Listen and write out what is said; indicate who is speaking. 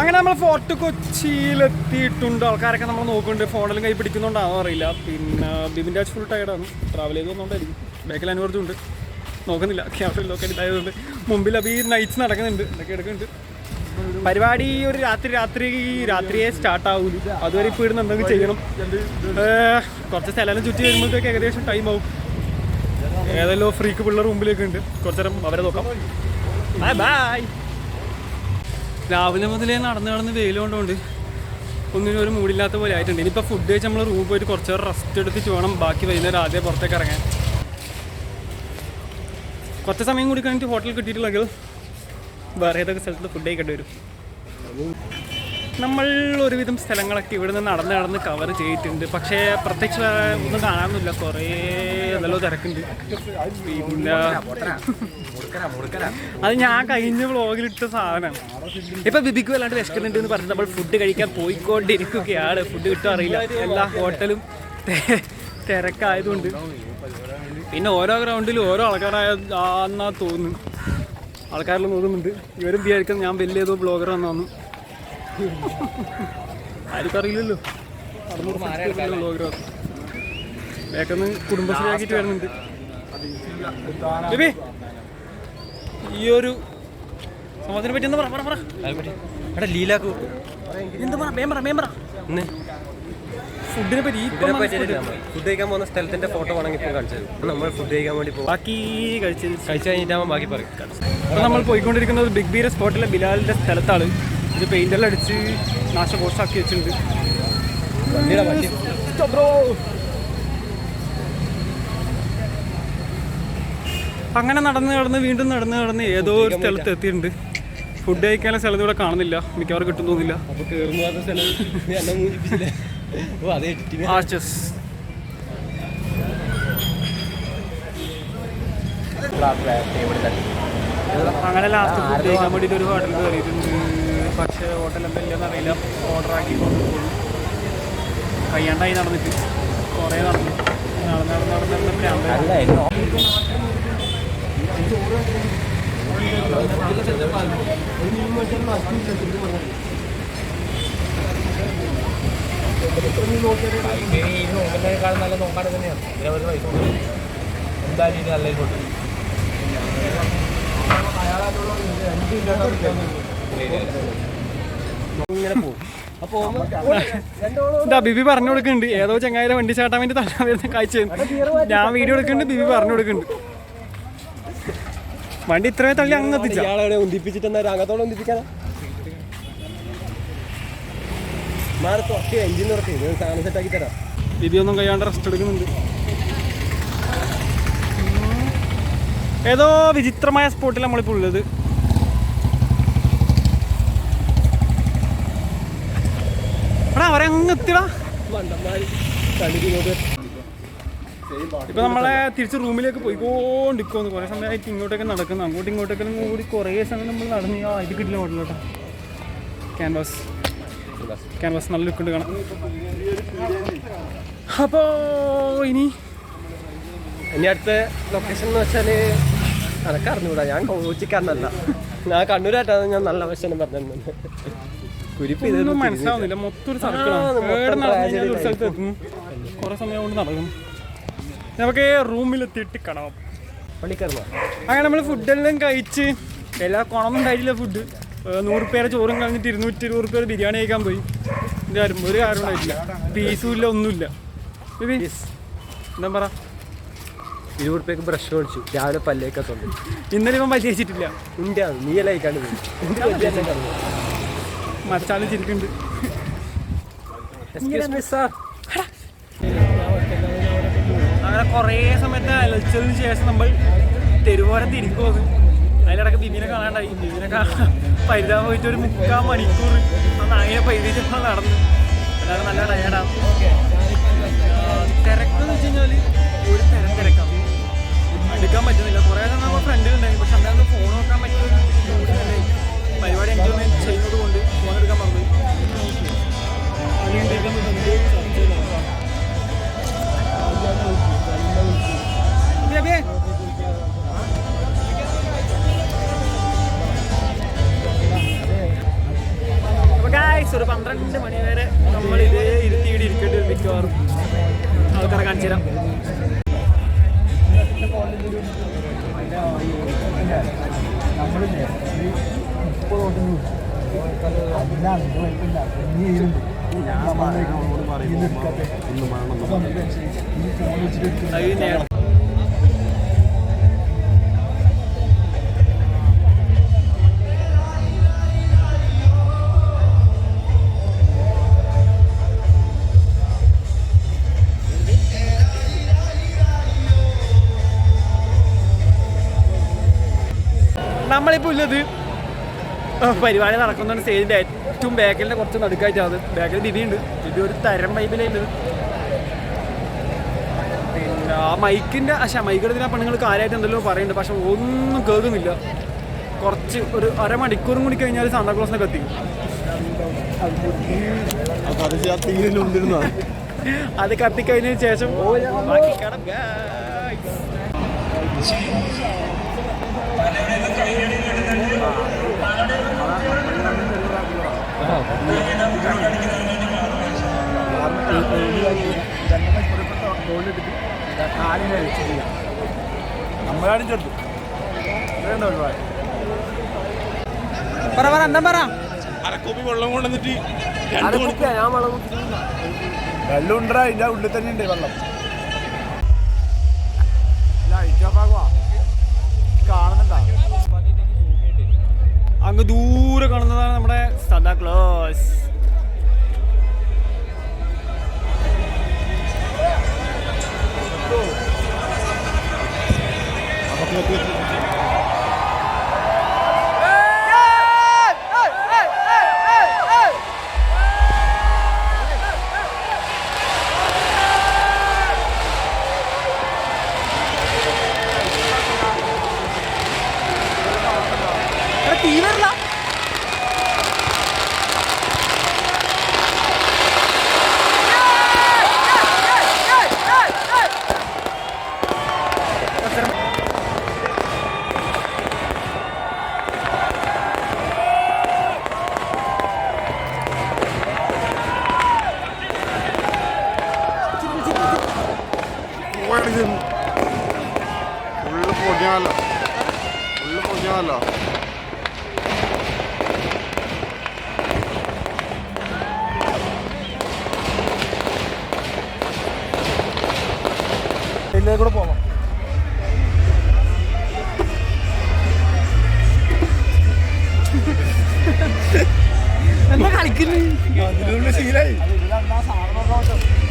Speaker 1: അങ്ങനെ നമ്മൾ ഫോർട്ട് കൊച്ചിയിലെത്തിയിട്ടുണ്ട്. ആൾക്കാരൊക്കെ നമ്മൾ നോക്കുന്നുണ്ട്. ഫോണിലും കൈ പിടിക്കുന്നുണ്ടാവും അറിയില്ല. പിന്നെ ബിബിൻ രാജ് ഫുൾ ടയർഡാണ് ട്രാവൽ ചെയ്ത് വന്നുകൊണ്ടായിരിക്കും ബാക്കിൽ അനുവർജുണ്ട് നോക്കുന്നില്ല. ക്യാമറയിൽ ലോക്കൽ ഇതായതുകൊണ്ട് മുമ്പിൽ അപ്പോൾ ഈ നൈറ്റ്സ് നടക്കുന്നുണ്ട്. ഇതൊക്കെ എടുക്കുന്നുണ്ട്. പരിപാടി ഒരു രാത്രി രാത്രി രാത്രിയെ സ്റ്റാർട്ട് ആവൂല അതുവരെ ഇപ്പോൾ ഇടുന്ന എന്തെങ്കിലും ചെയ്യണം. കുറച്ച് സ്ഥലം ചുറ്റി വരുമ്പോഴത്തേക്ക് ഏകദേശം ടൈം ആവും. ഏതെല്ലോ ഫ്രീക്ക് പിള്ളേർ മുമ്പിലേക്ക് ഉണ്ട്. കുറച്ചേരം അവരെ നോക്കാം. ബൈ ബൈ രാവിലെ മുതലേ നടന്ന് നടന്ന് വെയിൽ ഒന്നിനും ഒരു മൂടില്ലാത്ത പോലെ ആയിട്ടുണ്ട്. ഇനിയിപ്പോൾ ഫുഡ് കഴിച്ച് നമ്മൾ റൂം പോയിട്ട് കുറച്ച് റെസ്റ്റ് എടുത്തിട്ട് വേണം. ബാക്കി വൈകുന്നേരം ആദ്യം പുറത്തേക്ക് ഇറങ്ങാൻ. കുറച്ച് സമയം കൂടി കഴിഞ്ഞിട്ട് ഹോട്ടൽ കിട്ടിയിട്ടുള്ളെങ്കിൽ വേറെ ഏതൊക്കെ സ്ഥലത്ത് ഫുഡ് കഴിക്കേണ്ടി വരും? നമ്മൾ ഒരുവിധം സ്ഥലങ്ങളൊക്കെ ഇവിടെ നിന്ന് നടന്ന് നടന്ന് കവർ ചെയ്തിട്ടുണ്ട്. പക്ഷേ പ്രത്യേകിച്ച് വേറെ ഒന്നും കാണാനൊന്നുമില്ല. കുറേ നല്ല തിരക്കുണ്ട്. അത് ഞാൻ കഴിഞ്ഞ വ്ളോഗിലിട്ട സാധനമാണ് ഇപ്പൊ ബിബിക്ക് വല്ലാണ്ട് വിശക്കുന്നുണ്ട് എന്ന് പറഞ്ഞ് നമ്മൾ ഫുഡ് കഴിക്കാൻ പോയിക്കൊണ്ടിരിക്കുകയാണ്. ഫുഡ് കിട്ടും അറിയില്ല. എല്ലാ ഹോട്ടലും തിരക്കായതുകൊണ്ട്. പിന്നെ ഓരോ ഗ്രൗണ്ടിലും ഓരോ ആൾക്കാരായ തോന്നുന്നു. ആൾക്കാരിലും തോന്നുന്നുണ്ട്. ഇവരും വിചാരിക്കുന്നത് ഞാൻ വലിയ ഏതോ ബ്ലോഗർ വന്നു ആർക്കും അറിയില്ലല്ലോ ബ്ലോഗർ വേക്കൊന്ന് കുടുംബശ്രീ ആക്കിട്ട് വരുന്നുണ്ട്. ഈ ഒരു സംഭവത്തിനെ പറ്റി എന്താ പറ പറ
Speaker 2: എടാ ലീലാക്കു
Speaker 1: എന്താ പറ ഫുഡിനെ പറ്റി
Speaker 2: ഫുഡ് കഴിക്കാൻ പോകുന്ന സ്ഥലത്തിന്റെ ഫോട്ടോ വേണമെങ്കിൽ കാണിച്ചത് നമ്മൾ ഫുഡ് കഴിക്കാൻ വേണ്ടി പോകും.
Speaker 1: ബാക്കി കഴിച്ച്
Speaker 2: കഴിച്ചു കഴിഞ്ഞിട്ടാകുമ്പോൾ ബാക്കി പറയും.
Speaker 1: നമ്മൾ പോയിക്കൊണ്ടിരിക്കുന്നത് ബിഗ് ബീര സ്പോട്ടിലെ ബിലാലിന്റെ സ്ഥലത്താണ്. ഇത് പെയിന്റെല്ലാം അടിച്ച് നാശകോശാക്കി വെച്ചിട്ടുണ്ട്. അങ്ങനെ നടന്ന് നടന്ന് വീണ്ടും നടന്ന് നടന്ന് ഏതോ ഒരു സ്ഥലത്ത് എത്തിയിട്ടുണ്ട്. ഫുഡ് കഴിക്കാനുള്ള സ്ഥലത്ത് ഇവിടെ കാണുന്നില്ല. മിക്കവാറും കിട്ടും തോന്നില്ല അങ്ങനെ ലാസ്റ്റ് ഫുഡ് കഴിക്കാൻ വേണ്ടിയിട്ട് ഒരു ഹോട്ടലിൽ കയറിയിട്ടുണ്ട് പക്ഷേ ഹോട്ടൽ എന്താ ഇല്ലെന്ന് അറിയില്ല. ഓർഡർ ആക്കി കൊണ്ടുപോകും കയ്യാണ്ടായി നടന്നിട്ട്. കുറേ നടന്നു. നടന്ന് നടന്ന് നടന്ന് ഭ്രാന്തായി.
Speaker 2: നല്ല നോക്കാൻ തന്നെയാണ് ഇതിനെ പൈസ എന്തായാലും ഇനി നല്ല കൊണ്ട് ഇങ്ങനെ പോകും
Speaker 1: ഇതാ ബിബി പറഞ്ഞു കൊടുക്കുന്നുണ്ട്. ഏതോ ചങ്ങായിരെ വണ്ടി ചാട്ടാൻ വേണ്ടി തള്ളാൻ വരുന്ന കാഴ്ച. ഞാൻ വീഡിയോ എടുക്കുന്നുണ്ട് ബിബി പറഞ്ഞു കൊടുക്കുന്നുണ്ട്. വണ്ടി ഇത്രയും തള്ളി അങ്ങ് എത്തിച്ച?
Speaker 2: ഇയാളെ ഉന്തിപ്പിച്ചിട്ട് എന്നാ രംഗത്തോടെ ഉന്തിപ്പിക്കാനാ? മാറി തുറക്കി എഞ്ചിൻ തുറക്കി സാധനം സെറ്റ് ആക്കി തരാം.
Speaker 1: ബിബി ഒന്നും കഴിയാണ്ട് റെസ്റ്റ് എടുക്കുന്നുണ്ട്. ഏതോ വിചിത്രമായ സ്പോട്ടിൽ നമ്മളിപ്പോൾ ഉള്ളത്. എടാ അവരെ അങ്ങ് എത്തിടാ
Speaker 2: മണ്ടന്മാര് കണ്ടിട്ട് ഇങ്ങോട്ട്
Speaker 1: ഇപ്പൊ നമ്മളെ തിരിച്ച് റൂമിലേക്ക് പോയിക്കൊണ്ടിരിക്കുമെന്ന് കുറെ സമയമായിട്ട് ഇങ്ങോട്ടൊക്കെ നടക്കുന്നു. അങ്ങോട്ടും ഇങ്ങോട്ടൊക്കെ കൂടി കുറേ സമയം നമ്മൾ നടന്ന് ആ ഇത് കിട്ടില്ല ഹോട്ടലോട്ടോ ക്യാൻവാസ് ക്യാൻവാസ് നല്ല ലുക്ക് ഉണ്ട് കാണാം അപ്പോ ഇനി
Speaker 2: ഇനി അടുത്ത ലൊക്കേഷൻ എന്ന് വെച്ചാൽ അതൊക്കെ അറിഞ്ഞുകൂടാ. ഞാൻ കോച്ചിക്കാരനല്ല ഞാൻ കണ്ണൂരായിട്ടാണ് ഞാൻ നല്ല വശനം പറഞ്ഞിരുന്നത്.
Speaker 1: ഒന്നും മനസ്സിലാവുന്നില്ല. മൊത്തം ഒരു സർക്കിളാണ്.
Speaker 2: മൊത്തം
Speaker 1: ഏടെ നടന്നു ഒരു സ്ഥലത്ത് എത്തുന്നു കുറെ സമയം കൊണ്ട് നടക്കും. നമുക്ക് റൂമിലെത്തിയിട്ട് കാണാം.
Speaker 2: പള്ളിക്കറന്നോ
Speaker 1: അങ്ങനെ നമ്മൾ ഫുഡെല്ലാം കഴിച്ച് എല്ലാ കുണമൊന്നും ഉണ്ടായിട്ടില്ല ഫുഡ് നൂറ് പേരെ ചോറും കളഞ്ഞിട്ട് ഇരുന്നൂറ്റി ഇരുപത് പേര് ബിരിയാണി കഴിക്കാൻ പോയി. ആരും ഒരു കാര്യം ഉണ്ടായിട്ടില്ല. പീസും ഇല്ല ഒന്നുമില്ല. എന്താ പറ?
Speaker 2: ഇരുപത് റുപ്യക്ക് ബ്രഷ് മേടിച്ചു. രാവിലെ പല്ലേക്ക് തൊണ്ട്
Speaker 1: ഇന്നലെ ഇവൻ പല്ല് ഉണ്ടാവും
Speaker 2: ഇന്ത്യ നീ എല്ലാം കഴിക്കാണ്ട് പോയി നിന്റെ പല്ല് തന്നെ കളഞ്ഞു.
Speaker 1: മച്ചാലും ചിരിക്കുന്നുണ്ട്. അങ്ങനെ കുറേ സമയത്ത് അലച്ചതിന് ശേഷം നമ്മൾ തെരുവോരം തിരിക്കുമത് അതിലിടക്ക് ബിബിനെ കാണാണ്ടായി. ബിബിനെ കാണാൻ പരിതാപം പോയിട്ട് ഒരു മുക്കാൽ മണിക്കൂർ ആ അങ്ങനെ പൈതിച്ചപ്പോൾ നടന്നു. അല്ലാതെ നല്ല ടയർഡാണ് തിരക്കെന്ന് വെച്ച് കഴിഞ്ഞാൽ ഒരു തരം തിരക്കാണ് എടുക്കാൻ പറ്റുന്നില്ല. കുറേ നേരം നമ്മൾ ഫ്രണ്ടിലുണ്ടായി പക്ഷെ അന്നേരം ഫോൺ നോക്കാൻ പറ്റിയ ഒരു പന്ത്രണ്ട് മണി വരെ നമ്മൾ ഇതേ ഇരുത്തിയിട്ട് ഇരിക്കേണ്ടി വരും മിക്കവാറും. ആൾക്കാരെ കാണിച്ചു തരാം. അതിനെയാണ് നമ്മളിപ്പോൾ ഉള്ളത്. പരിപാടി നടക്കുന്നുണ്ട്. സ്റ്റേജിന്റെ ഏറ്റവും ബാക്കിലിന്റെ കുറച്ച് നടുക്കായിട്ടാണ് ബാക്കിൽ ബിബിയുണ്ട്. ബിബി ഒരു തരം വൈബിലുണ്ട് പിന്നെ ആ മൈക്കിന്റെ പക്ഷേ മൈക്കെടുത്തിന് ആ പെണ്ണുങ്ങൾ കാര്യമായിട്ട് എന്തെല്ലോ പറയുന്നുണ്ട് പക്ഷെ ഒന്നും കേൾക്കുന്നില്ല. കുറച്ച് ഒരു അരമണിക്കൂറും കൂടി കഴിഞ്ഞാൽ സാന്താക്ലോസിനൊക്കെ എത്തി അത് കത്തിക്കഴിഞ്ഞതിന് ശേഷം ബാക്കി guys.
Speaker 3: നമ്മളാരും ചെറുത്
Speaker 1: പറ പറ എന്താ പറ
Speaker 3: അരക്കോപ്പി വെള്ളം കൊണ്ടുവന്നിട്ട്
Speaker 2: ഞാൻ വെള്ളം
Speaker 3: ഉണ്ടാ ഇതിന്റെ ഉള്ളിൽ തന്നെ ഉണ്ട് വെള്ളം
Speaker 1: അങ്ങ് ദൂരെ കാണുന്നതാണ് നമ്മുടെ സദാ ക്ലോസ്
Speaker 3: ഫുള്ള് പൊടിയാണല്ലോ ഫുള്ള് പൊടിയാണല്ലോ ഇതിലേക്ക് കൂടെ പോകാം
Speaker 1: എന്താ കളിക്കുന്നത്
Speaker 3: അതിലുള്ള ശീലായി.
Speaker 1: ഹാപ്പി